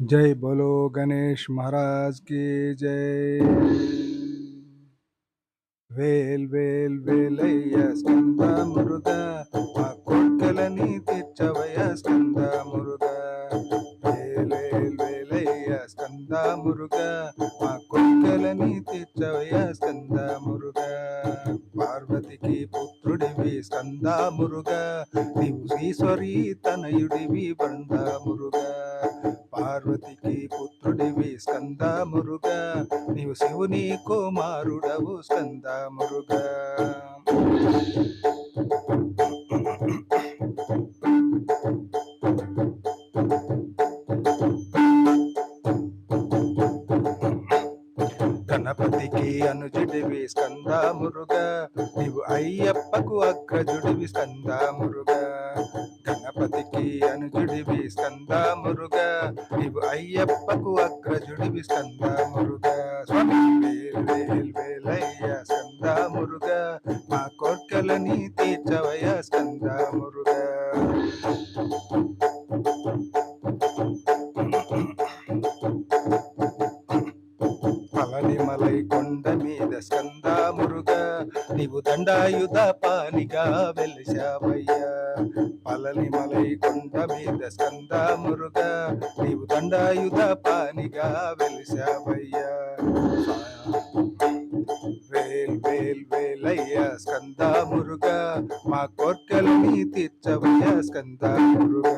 జై బోలో గణేష్ మహారాజ్కి జై వేల్ వేల్ వేలయ్య స్కంద మురుద మా కోట్కలని తీర్చవయ స్కంద మురుద వేల్ వేల్ వేలయ్య స్కంద మురుగ మా కోట్కలని తీర్చవయ స్కంద మురుగ పుత్రుడివి స్కంద మురుగ. నీవు శ్రీశ్వరి తనయుడివి బంద మురుగ. పార్వతికి పుత్రుడివి స్కంద మురుగ. నీవు శివుని కుమారుడవు స్కంద మురుగ. గణపతికి అనుజుడివి స్కంద మురుగ నీవు అయ్యప్పకు అగ్రజుడివి స్కంద మురుగ గణపతికి అనుజుడివి స్కంద మురుగ నీవు అయ్యప్పకు అగ్రజుడివి స్కంద మురుగ స్వామి వేలయ్య స్కంద మురుగ మా కోర్కెలని తీర్చవయ స్కంద మురుగ పళనిమలై కొండ మీద స్కంద మురుగ నీవు దండాయుధ పానిగా వెలిశావయ్యా. పళనిమలై కొండ మీద స్కంద మురుగ నీవు దండాయుధ పానిగా వెలిశావయ్యా. వేల్ వేల్ వేలయ్య స్కంద మురుగ మా కోర్కెలని తీర్చవయ్యా స్కంద మురుగ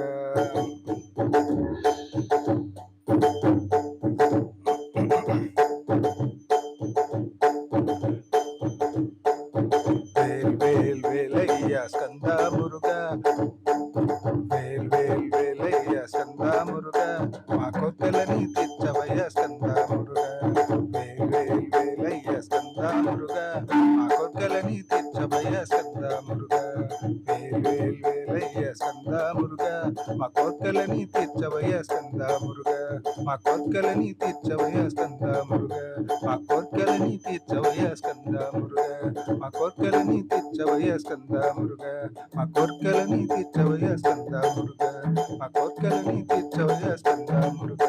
వేల్ వేల్ వేలయ్య స్కంద మురుగ. వేల్ వేల్ వేలయ్య స్కంద మురుగ. మా కొత్తలని తెచ్చవయ్య స్కంద మురుగ. వేల్ వేల్ వేలయ్య స్కంద మురుగ. వేలయ్య స్కంద మురుగ మా కోర్కలని తీర్చవయ్య స్కంద మురుగ మా కోర్కలని తీర్చవయ్య స్కంద మురుగ మా కోర్కలని తీర్చవయ్య స్కంద మురుగ మా కోర్కలని తీర్చవయ్య స్కంద మురుగ మా కోర్కలని తీర్చవయ్య స్కంద మురుగ మా కోర్కలని తీర్చవయ్య స్కంద మురుగ